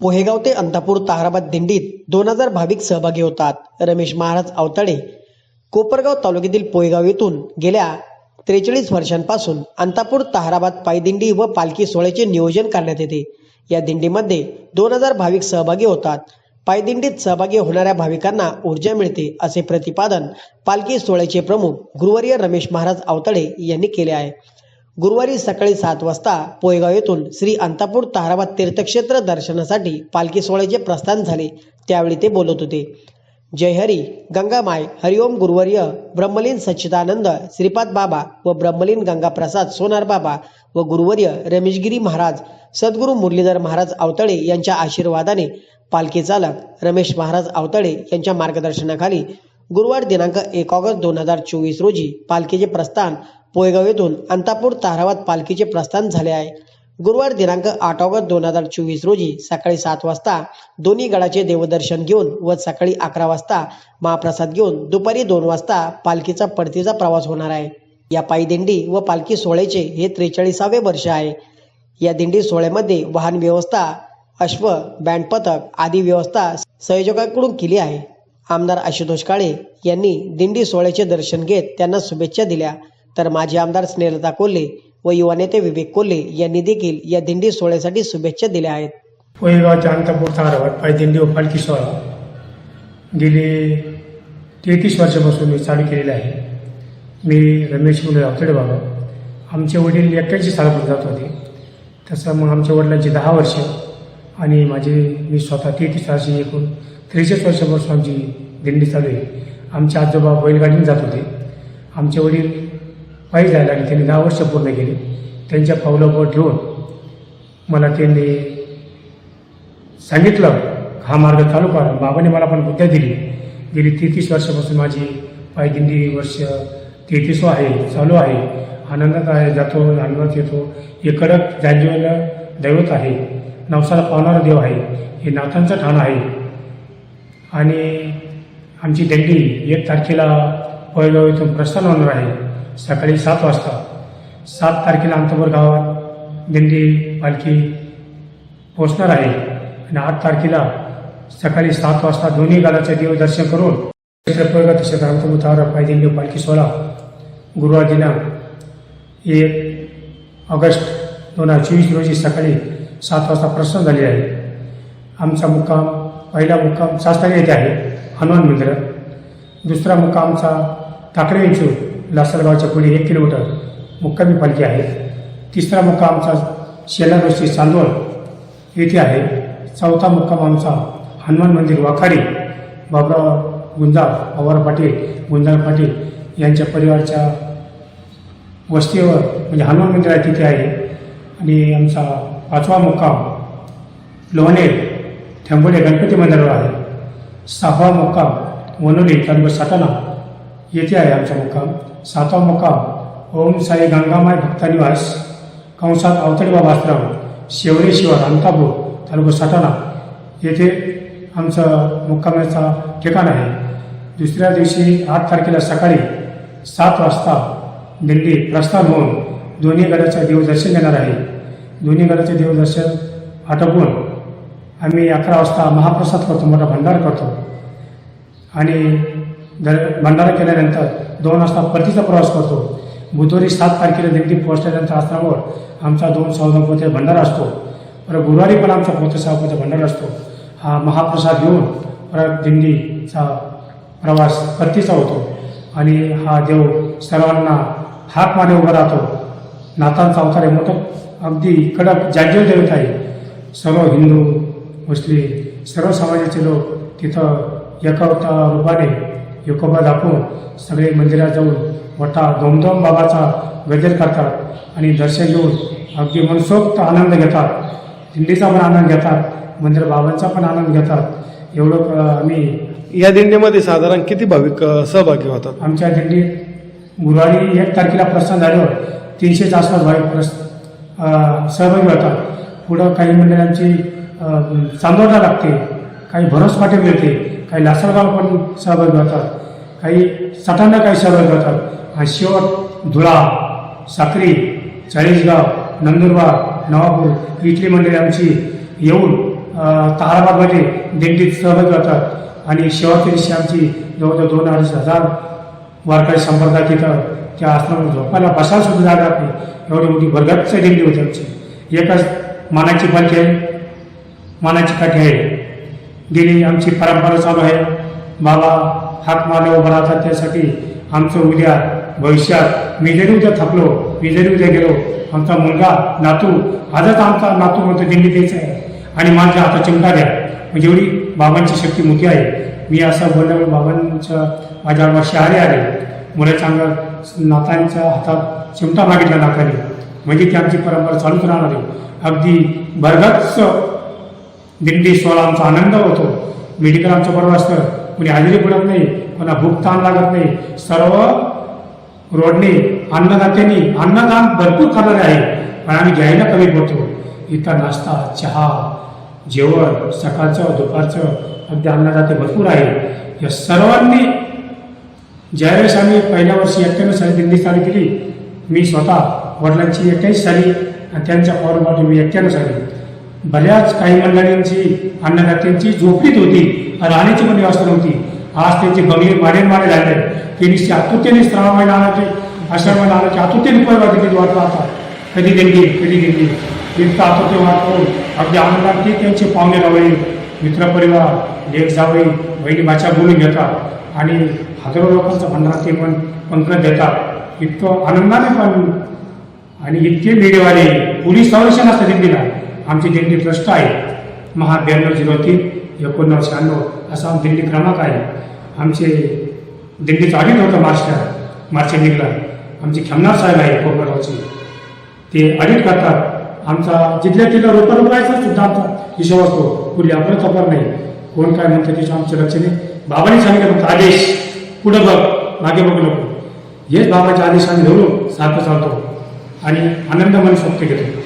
पोहेगाव ते अंतापूर ताहराबाद दिंडीत दोन हजार भाविक सहभागी होतात. रमेश महाराज अवताडे कोपरगाव तालुक्यातील पोहेगाव येथून गेल्या त्रेचाळीस वर्षांपासून अंतापूर ताहराबाद पायदिंडी व पालखी सोहळ्याचे नियोजन करण्यात येते. या दिंडीमध्ये दोन हजार भाविक सहभागी होतात. पायदिंडीत सहभागी होणाऱ्या भाविकांना ऊर्जा मिळते असे प्रतिपादन पालखी सोहळ्याचे प्रमुख गुरुवर्य रमेश महाराज अवताडे यांनी केले आहे. गुरुवारी सकाळी सात वाजता पोयगाव येथून श्री अंतापूर ताराबाद तीर्थक्षेत्र दर्शनासाठी पालखी सोहळ्याचे प्रस्थान झाले. त्यावेळी ते बोलत होते. जय हरी गंगामाय हरिओम गुरुवर्य ब्रह्मलीन सच्चिदानंद श्रीपाद बाबा व ब्रह्मलीन गंगाप्रसाद सोनार बाबा व गुरुवर्य रमेशगिरी महाराज सद्गुरू मुरलीधर महाराज आवतळे यांच्या आशीर्वादाने पालखी चालक रमेश महाराज अवतळे यांच्या मार्गदर्शनाखाली गुरुवार दिनांक एक ऑगस्ट दोन हजार चोवीस रोजी पालखीचे प्रस्थान पोयगाव येथून अंतापूर ताहराबाद पालखीचे प्रस्थान झाले आहे. गुरुवार दिनांक आठ ऑगस्ट दोन हजार चोवीस रोजी सकाळी सात वाजता दोन्ही गडाचे देवदर्शन घेऊन व सकाळी अकरा वाजता महाप्रसाद घेऊन दुपारी दोन वाजता पालखीचा पडतीचा प्रवास होणार आहे. या पायी दिंडी व पालखी सोहळ्याचे हे त्रेचाळीसावे वर्ष आहे. या दिंडी सोहळ्यामध्ये वाहन व्यवस्था अश्व बँड पथक आदी व्यवस्था संयोजकांकडून केली आहे. आमदार आशुतोष काळे यांनी दिंडी सोहळ्याचे दर्शन घेत त्यांना शुभेच्छा दिल्या. तर माजी आमदार स्नेहलता कोल्हे व युवा नेते विवेक कोल्हे यांनी देखील या दिंडी सोहळ्यासाठी शुभेच्छा दिल्या आहेत. कोळेगावच्या अंतापूर तारावर पायदिंडी व पालखी सोहळा. गेली तेहतीस वर्षापासून मी चालू केलेला आहे. मी रमेश मुले अवतडे बाबा. आमचे वडील एक्क्याऐंशी सालापर्यंत जात होते. तसं मग आमच्या वडिलांची दहा वर्ष आणि माझे मी स्वतः तेहतीस वर्ष एकूण त्रेचाळीस वर्षापासून आमची दिंडी चालू आहे. आमचे आजोबा बैलगाडीने जात होते. आमचे वडील पायी जायला लागले. त्यांनी दहा वर्ष पूर्ण केली. त्यांच्या पावलावर ठेवून मला त्यांनी सांगितलं हा मार्ग चालू करा. बाबाने मला पण बुद्ध्या दिली. गेली तेहतीस वर्षापासून माझी पायदिंडी वर्ष तेहतीस आहे चालू आहे. आनंदात आहे जातो आनंदात येतो. हे कडक जांजीवाला दैवत आहे. नवसाला पावणारा देव आहे. हे नाथांचं ठाण आहे. आणि आमची दंडी एक तारखेला पहिलं इथून प्रस्थान होणार आहे. सकाळी सात वाजता सात तारखेला अंतपूर गावात दिंडी पालखी पोचणार आहे. आणि आठ तारखेला सकाळी सात वाजता दोन्ही गालाचे देवदर्शन करून प्रयोग तसेच अंतमुतावर पायदिंडी पालखी सोहळा गुरुवार दिनांक एक ऑगस्ट दोन हजार चोवीस रोजी सकाळी सात वाजता प्रसन्न झाले आहे. आमचा मुक्काम पहिला मुक्काम सास्ताने येथे आहे हनुमान मंदिरात दुसरा मुक्काम आमचा टाकळे लासलगावच्या पुढे एक किलोमीटर मुक्कामी पालखी आहे. तिसरा मुक्काम आमचा शेलारोशी चांदवड येथे आहे. चौथा मुक्काम आमचा हनुमान मंदिर वाखाडी बाबराव गुंजाळ पवार पाटील गुंजाळ पाटील यांच्या परिवारच्या वस्तीवर म्हणजे हनुमान मंदिर आहे तिथे आहे. आणि आमचा पाचवा मुक्काम लोहणे थेंबोडे गणपती मंदिरावर आहे. सहावा मुक्काम वनोली तालुका साताना येथे आहे आमचा मुक्काम. सातवा मुक्काम ओम साई गंगामाय भक्तानिवास कंसात अवतरी बाबा आश्रम शेवरे शिवार अंतापूर तालुका साताना येथे आमचं मुक्कामाचा ठिकाण आहे. दुसऱ्या दिवशी आठ तारखेला सकाळी सात वाजता दिल्ली प्रस्थान होऊन दोन्ही गडाचं देवदर्शन घेणार आहे. दोन्ही गडाचे देवदर्शन आटोपून आम्ही अकरा वाजता महाप्रसाद करतो मोठा भंडार करतो. आणि भंडारा केल्यानंतर दोन वाजता परतीचा प्रवास करतो. बुधवारी सात तारखेला दिंडी पोहोचल्यानंतर आश्रमावर आमचा दोन सव्वा भंडारा असतो. परत गुरुवारी पण आमचा पोते सहा भंडारा असतो. हा महाप्रसाद घेऊन परत दिंडीचा प्रवास परतीचा होतो. आणि हा देव सर्वांना हाक माने उभा राहतो. नातांचा अवतार आहे. मोठं अगदी कडक जागेवर देवत आहे. सर्व हिंदू मुस्लिम सर्व समाजाचे लोक तिथं एका रूपाने एकोबा दाखवून सगळे मंदिरात जाऊन मोठा धोमधोम बाबाचा गजर करतात आणि दर्शन घेऊन अगदी मनसोक्त आनंद घेतात. दिंडीचा पण आनंद घेतात मंदिर बाबांचा पण आनंद घेतात. एवढं आम्ही या दिंडीमध्ये साधारण किती भाविक सहभागी होतात? आमच्या दिंडीत गुरुवारी एक तारखेला प्रस्थान झाल्यावर तीनशेच्या आसपास भाविक प्रस सहभागी होतात. पुढं काही मंडळांची चांदोटा लागते काही भरोस पाठी मिळते काही लासलगाव पण सहभागी होतात काही सटाणा काही सहभागी होतात आणि शेवट धुळा साक्री चाळीसगाव नंदुरबार नवापूर इथली मंडळी आमची येऊन अं, ताराबादमध्ये दिंडीत सहभागी होतात आणि शेवटच्या दिवशी आमची जवळजवळ दोन अडीच हजार वारकरी संपर्कात तिथं त्या आश्रमात झोपायला बसायला सुद्धा जागा आपली एवढी मोठी भरगच्च दिंडी होती आमची. एकच मानाची पालखी आहे. मानाची काठी आहे. गेली आमची परंपरा चालू आहे. बाबा हात मागे उभा राहतात त्यासाठी. आमचं उद्या भविष्यात मी जरी उद्या थकलो मी जरी उद्या गेलो आमचा मुलगा नातू आजच आमचा नातू म्हणतो दिल्ली द्यायचा आहे. आणि माझ्या आता चिमटा द्या. म्हणजे एवढी बाबांची शक्ती मोठी आहे. मी असं बोलल्यामुळे बाबांच्या माझ्या शहारे आले. मुलाच्या अंगात नातांच्या हातात चिमटा मागितला नाकाने. म्हणजे ती आमची परंपरा चालूच राहणार आहे. अगदी भरगच्च दिंडी सोहळा आमचा आनंद होतो. मेडिकल आमचं बरोबर असतं. कोणी हजेरी पडत नाही कोणा भूक ताण लागत नाही. सर्व रोडने अन्नदात्यांनी अन्नदान भरपूर करणारे आहे पण आम्ही घ्यायला कमी पडतो इथं नाश्ता चहा जेवण सकाळचं दुपारचं अगदी अन्नदाते भरपूर आहे या सर्वांनी ज्यावेळेस आम्ही पहिल्या वर्षी एक्क्याण्णव साली दिल्ली चालू केली मी स्वतः वडिलांची एक्क्याऐंशी साली आणि त्यांच्या पौरपाठी मी एक्क्याण्णव साली. बऱ्याच काही मंडळींची अन्नदात्यांची झोपडीत होती राहण्याची पण व्यवस्था नव्हती आज त्यांचे बंगले माडे मारे झाले त्यांनी आतुरतेने श्रावण महिना आणायचे आषाढ महिना आणायचे आतुरतेने पैवाचे कधी वाट पाहतात कधी देणगी कधी देणगी. इतकं आतुरते वाटतो अगदी आनंदात ते त्यांचे पाहुणे लावले मित्रपरिवार लेख जावळे बहिणी भाषा बोलून घेतात आणि हजारो लोकांचा भंडारा ते पण पंकज देतात इतकं आनंदाने पण आणि इतके मीडियावाले पोलीस संरक्षण असतं दिल्लीला. आमची दिंडी ट्रस्ट आहे. महा ब्याण्णव झिरो तीन एकोणनव शहाण्णव असा दिंडी क्रमांक आहे. आमचे दिंडीचं ऑडिट होतं मास्टर मार्च एंडिंगला. आमचे खमनार साहेब आहे कोकणावचे ते ऑडिट करतात. आमचा जिल्ह्यात तिथं रोपा रुपयाचा सुद्धा आमचा हिशोब असतो कुठली आपलं खबर नाही. कोण काय म्हणतं त्याच्या आमचे लक्ष नाही बाबांनी सांगितलं फक्त आदेश. पुढं बघ मागे बघू नको. हेच बाबाच्या आदेश आम्ही धरून सारखं चालतो. आणि आनंद मन सोबत घेतो.